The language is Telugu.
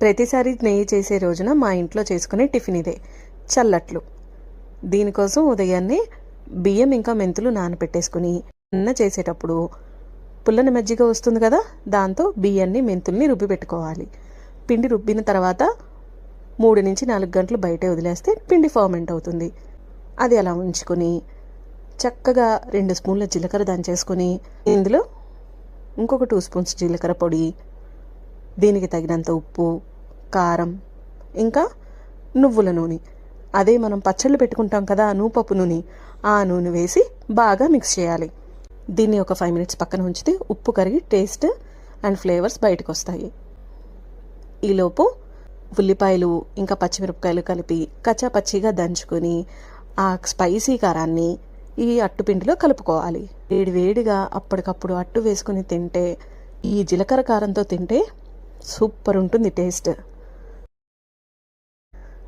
ప్రతిసారి నెయ్యి చేసే రోజున మా ఇంట్లో చేసుకునే టిఫిన్ ఇదే చల్లట్లు. దీనికోసం ఉదయాన్నే బియ్యం ఇంకా మెంతులు నానపెట్టేసుకుని అన్న చేసేటప్పుడు పుల్లని మజ్జిగ వస్తుంది కదా దాంతో బియ్యాన్ని మెంతుల్ని రుబ్బి పెట్టుకోవాలి. పిండి రుబ్బిన తర్వాత మూడు నుంచి నాలుగు గంటలు బయటే వదిలేస్తే పిండి ఫర్మెంట్ అవుతుంది. అది అలా ఉంచుకొని చక్కగా రెండు స్పూన్ల జీలకర్ర దంచేసుకొని ఇందులో ఇంకొక టూ స్పూన్స్ జీలకర్ర పొడి దీనికి తగినంత ఉప్పు కారం ఇంకా నువ్వుల నూనె. అదే మనం పచ్చళ్ళు పెట్టుకుంటాం కదా నూపప్పు నూనె. ఆ నూనె వేసి బాగా మిక్స్ చేయాలి. దీన్ని ఒక ఫైవ్ మినిట్స్ పక్కన ఉంచితే ఉప్పు కరిగి టేస్ట్ అండ్ ఫ్లేవర్స్ బయటకు వస్తాయి ఈలోపు ఉల్లిపాయలు ఇంకా పచ్చిమిరపకాయలు కలిపి కచ్చాపచ్చిగా దంచుకొని ఆ స్పైసీ కారాన్ని ఈ అట్టుపిండిలో కలుపుకోవాలి. వేడి వేడిగా అప్పటికప్పుడు అట్టు వేసుకుని తింటే ఈ జీలకర్ర కారంతో తింటే సూపర్ ఉంటుంది టేస్ట్